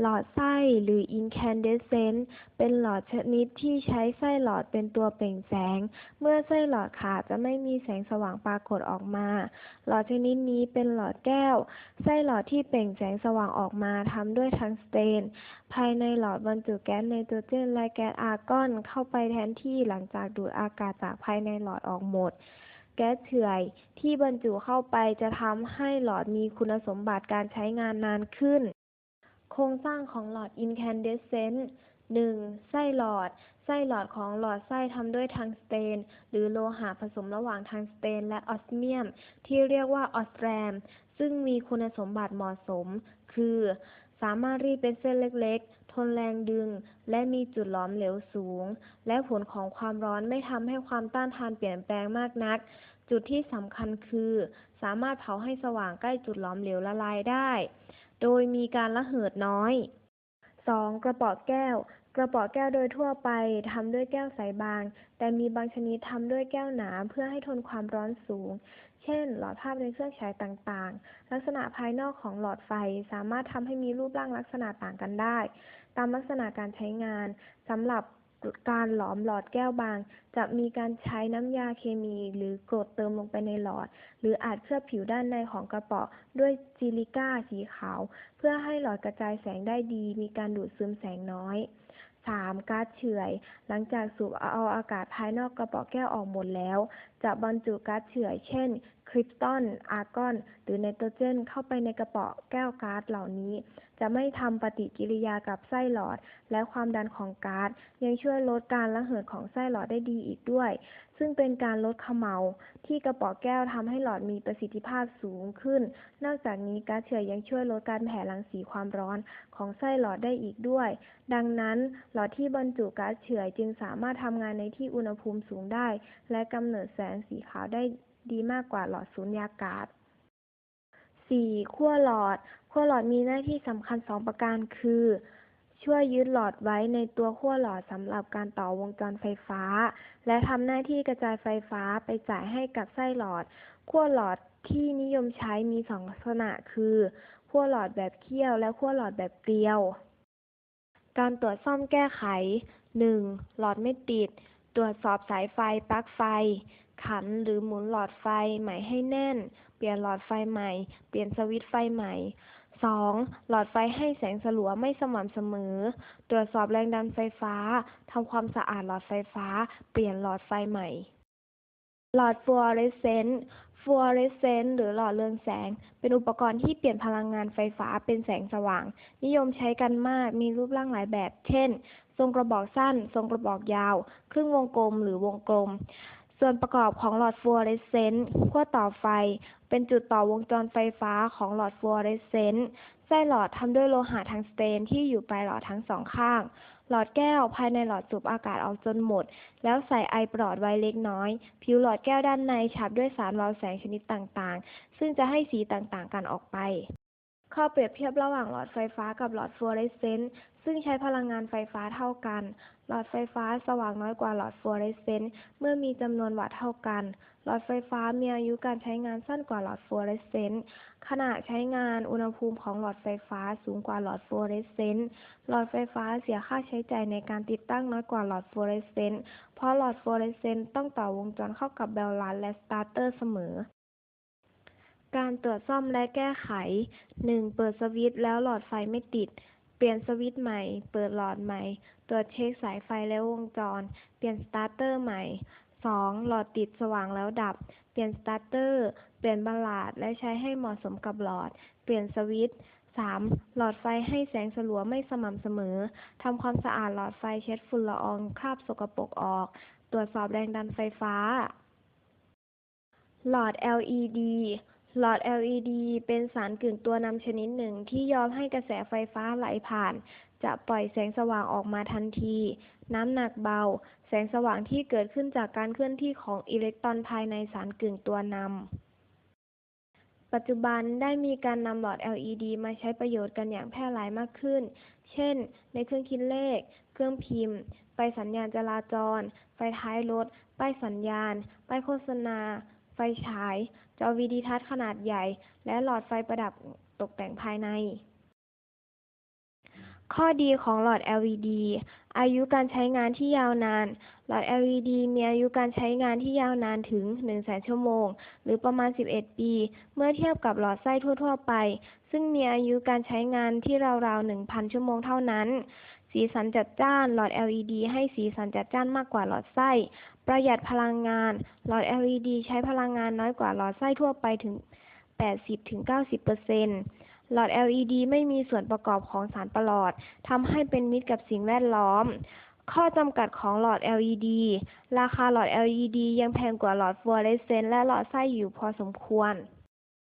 หลอดไส้หรือ incandescent เป็นหลอดชนิดที่ใช้ไส้หลอดเป็นตัวเปล่งแสง เมื่อไส้หลอดขาดจะไม่มีแสงสว่างปรากฏออกมา หลอดชนิดนี้เป็นหลอดแก้ว ไส้หลอดที่เปล่งแสงสว่างออกมาทำด้วยทังสเตน ภายในหลอดบรรจุแก๊สไนโตรเจนและแก๊สอาร์กอนเข้าไปแทนที่หลังจากดูดอากาศจากภายในหลอดออกหมดแก๊สเฉื่อยที่บรรจุเข้าไปจะทำให้หลอดมีคุณสมบัติการใช้งานนานขึ้น โครงสร้างของหลอด incandescent หนึ่งไส้หลอด ไส้หลอดของหลอดไส้ทำด้วยทังสเตน หรือโลหะผสมระหว่างทังสเตนและออสเมียม ที่เรียกว่าออสแรม ซึ่งมีคุณสมบัติเหมาะสม คือ สามารถรีดเป็นเส้นเล็กๆ ทนแรงดึง และมีจุดหลอมเหลวสูง และผลของความร้อนไม่ทำให้ความต้านทานเปลี่ยนแปลงมากนัก จุดที่สำคัญคือ สามารถเผาให้สว่างใกล้จุดหลอมเหลวละลายได้ โดยมีการระเหิดน้อย 2. กระป๋อแก้ว กระป๋อแก้วโดยทั่วไปทำด้วยแก้วใสบาง แต่มีบางชนิดทำด้วยแก้วหนาเพื่อให้ทนความร้อนสูง เช่น หลอดภาพในเครื่องฉายต่างๆ ลักษณะภายนอกของหลอดไฟสามารถทำให้มีรูปร่างลักษณะต่างกันได้ ตามลักษณะการใช้งานสำหรับ การหลอมหลอดแก้วบาง จะมีการใช้น้ำยาเคมีหรือกรดเติมลงไปในหลอด หรืออาจเคลือบผิวด้านในของกระป๋อด้วยซิลิก้าสีขาว เพื่อให้หลอดกระจายแสงได้ดี มีการดูดซึมแสงน้อย 3. ก๊าซเฉื่อย หลังจากสูบเอาอากาศภายนอกกระป๋องแก้วออกหมดแล้ว จะบรรจุก๊าซเฉื่อย เช่น คริปตอน อาร์กอน หรือไนโตรเจน เข้าไปในกระป๋องแก้วก๊าซเหล่านี้ จะไม่ทำปฏิกิริยากับไส้หลอด และความดันของก๊าซ ยังช่วยลดการระเหิดของไส้หลอดได้ดีอีกด้วย ซึ่งเป็นการลดเขม่าที่กระป๋องแก้วทำให้หลอดมีประสิทธิภาพสูงขึ้น นอกจากนี้ก๊าซเฉื่อยยังช่วยลดการแผ่รังสีความร้อนของไส้หลอดได้อีกด้วย ดังนั้นหลอดที่บรรจุก๊าซเฉื่อยจึงสามารถทำงานในที่อุณหภูมิสูงได้ และกำเนิดแสงสีขาวได้ดีมากกว่าหลอดสูญญากาศ 4. ขั้วหลอด ขั้วหลอดมีหน้าที่สำคัญสองประการคือ ช่วยยึดหลอดไว้ในตัวขั้วหลอดสำหรับการต่อวงจรไฟฟ้า และทำหน้าที่กระจายไฟฟ้าไปจ่ายให้กับไส้หลอด ขั้วหลอดที่นิยมใช้มีสองลักษณะคือ ขั้วหลอดแบบเขี้ยว และขั้วหลอดแบบเกลียว การตรวจซ่อมแก้ไข 1. หลอดไม่ติด ตรวจสอบสายไฟปลั๊กไฟ ขันหรือหมุนหลอดไฟใหม่ให้แน่น เปลี่ยนหลอดไฟใหม่ เปลี่ยนสวิตช์ไฟใหม่ 2. หลอดไฟให้แสงสลัวไม่สม่ำเสมอ ตรวจสอบแรงดันไฟฟ้า ทำความสะอาดหลอดไฟฟ้า เปลี่ยนหลอดไฟใหม่ หลอดฟลูออเรสเซนต์ฟลูออเรสเซนต์หรือหลอดเรืองแสง เป็นอุปกรณ์ที่เปลี่ยนพลังงานไฟฟ้าเป็นแสงสว่าง นิยมใช้กันมาก มีรูปร่างหลายแบบ เช่น ทรงกระบอกสั้น ทรงกระบอกยาว ครึ่งวงกลมหรือวงกลม ส่วนประกอบของหลอดฟลูออเรสเซนต์ขั้วต่อไฟ เป็นจุดต่อวงจรไฟฟ้าของหลอดฟลูออเรสเซนต์ไส้หลอดทำด้วยโลหะทังสเตนที่อยู่ปลายหลอดทั้งสองข้าง หลอดแก้วภายในหลอดสูบอากาศออกจนหมด แล้วใส่ไอปลอดไว้เล็กน้อย ผิวหลอดแก้วด้านในฉาบด้วยสารเบาแสงชนิดต่างๆ ซึ่งจะให้สีต่างๆ กันออกไป ข้อเปรียบเทียบระหว่างหลอดไฟฟ้ากับหลอดฟลูออเรสเซนต์ซึ่งใช้พลังงานไฟฟ้าเท่ากัน หลอดไฟฟ้าสว่างน้อยกว่าหลอดฟลูออเรสเซนต์เมื่อมีจำนวนวัตต์เท่ากัน หลอดไฟฟ้ามีอายุการใช้งานสั้นกว่าหลอดฟลูออเรสเซนต์ขณะใช้งานอุณหภูมิของหลอดไฟฟ้าสูงกว่าหลอดฟลูออเรสเซนต์หลอดไฟฟ้าเสียค่าใช้จ่ายในการติดตั้งน้อยกว่าหลอดฟลูออเรสเซนต์เพราะหลอดฟลูออเรสเซนต์ต้องต่อวงจรเข้ากับเบลลัสและสตาร์เตอร์เสมอ การตรวจซ่อมและแก้ไข 1. เปิดสวิตช์แล้วหลอดไฟไม่ติด เปลี่ยนสวิตช์ใหม่ เปิดหลอดใหม่ ตรวจเช็คสายไฟและวงจร เปลี่ยนสตาร์เตอร์ใหม่ 2. หลอดติดสว่างแล้วดับ เปลี่ยนสตาร์เตอร์ เปลี่ยนบัลลาดและใช้ให้เหมาะสมกับหลอด เปลี่ยนสวิตช์ 3. หลอดไฟให้แสงสลัวไม่สม่ำเสมอ ทำความสะอาดหลอดไฟเช็ดฝุ่นละอองคราบสกปรกออก ตรวจสอบแรงดันไฟฟ้า หลอด LED หลอด LED เป็นสารกึ่งตัวนำชนิดหนึ่งที่ยอมให้กระแสไฟฟ้าไหลผ่าน จะปล่อยแสงสว่างออกมาทันที น้ำหนักเบา แสงสว่างที่เกิดขึ้นจากการเคลื่อนที่ของอิเล็กตรอนภายในสารกึ่งตัวนำ ปัจจุบันได้มีการนำหลอด LED มาใช้ประโยชน์กันอย่างแพร่หลายมากขึ้น เช่น ในเครื่องคิดเลข เครื่องพิมพ์ ไฟสัญญาณจราจร ไฟท้ายรถ ป้ายสัญญาณ ป้ายโฆษณา ไฟฉาย จอวิดีทัศน์ขนาดใหญ่ และหลอดไฟประดับตกแต่งภายใน ข้อดีของหลอด LED อายุการใช้งานที่ยาวนาน หลอด LED มีอายุการใช้งานที่ยาวนานถึง 100,000 ชั่วโมง หรือประมาณ 11 ปี เมื่อเทียบกับหลอดไส้ทั่ว ๆ ไป ซึ่งมีอายุการใช้งานที่ราวๆ 1,000 ชั่วโมงเท่านั้น สีสันจัดจ้าน หลอด LED ให้สีสันจัดจ้านมากกว่าหลอดไส้ ประหยัดพลังงาน หลอด LED ใช้พลังงานน้อยกว่าหลอดไส้ทั่วไปถึง 80-90%หลอด LED ไม่มีส่วนประกอบของสารประหลอดทำให้เป็นมิตรกับสิ่งแวดล้อม ข้อจำกัดของหลอด LED ราคาหลอด LED ยังแพงกว่าหลอดฟลูออเรสเซนต์และหลอดไส้อยู่พอสมควร